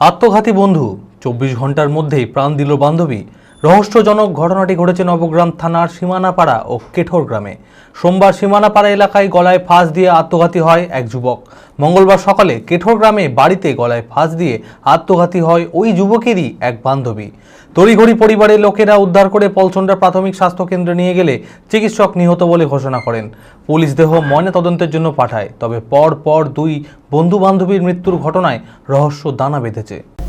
আত্মঘাতী বন্ধু চব্বিশ ঘণ্টার মধ্যেই প্রাণ দিল বান্ধবী রহস্যজনক ঘটনাটি ঘটেছে নবগ্রাম থানার সীমানাপাড়া ও কেঠোর গ্রামে। সোমবার সীমানাপাড়া এলাকায় গলায় ফাঁস দিয়ে আত্মঘাতী হয় এক যুবক। মঙ্গলবার সকালে কেঠোর গ্রামে বাড়িতে গলায় ফাঁস দিয়ে আত্মঘাতী হয় ওই যুবকেরই এক বান্ধবী। তড়িঘড়ি পরিবারের লোকেরা উদ্ধার করে পলচন্ডা প্রাথমিক স্বাস্থ্য কেন্দ্রে নিয়ে গেলে চিকিৎসক নিহত বলে ঘোষণা করেন। পুলিশ দেহ ময়না তদন্তের জন্য পাঠায়, তবে পর পর দুই বন্ধু বান্ধবীর মৃত্যুর ঘটনায় রহস্য দানা বেঁধেছে।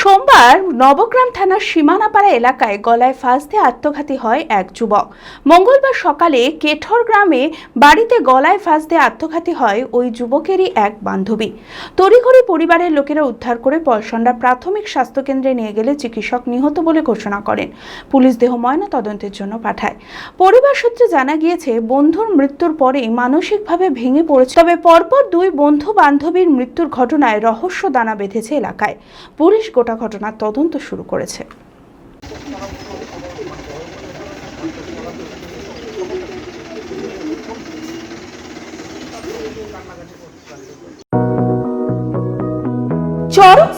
সোমবার নবগ্রাম থানার সীমানাপাড়া এলাকায় গলায় ফাঁস দিয়ে আত্মঘাতী হয় এক যুবক। মঙ্গলবার সকালে কেঠর গ্রামে বাড়িতে গলায় ফাঁস দিয়ে আত্মঘাতী হয় ওই যুবকেরই এক বান্ধবী। তড়িঘড়ি পরিবারের লোকেরা উদ্ধার করে পয়সন্ডা প্রাথমিক স্বাস্থ্যকেন্দ্রে নিয়ে গেলে চিকিৎসক নিহত বলে ঘোষণা করেন। পুলিশ দেহ ময়না তদন্তের জন্য পাঠায়। পরিবার সূত্রে জানা গিয়েছে, বন্ধুর মৃত্যুর পরেই মানসিকভাবে ভেঙে পড়েছে। তবে পরপর দুই বন্ধু বান্ধবীর মৃত্যুর ঘটনায় রহস্য দানা বেঁধেছে এলাকায়। পুলিশ গোটা ঘটনার তদন্ত শুরু করেছে।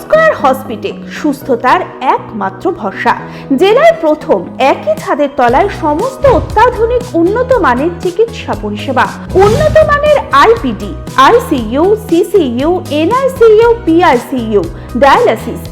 স্কয়ার হসপিটাল সুস্থতার একমাত্র ভরসা। জেলায় প্রথম একই ছাদের তলায় সমস্ত অত্যাধুনিক উন্নত মানের চিকিৎসা পরিষেবা। উন্নত মানের IPD, ICU, CCU, NICU, PICU, dialysis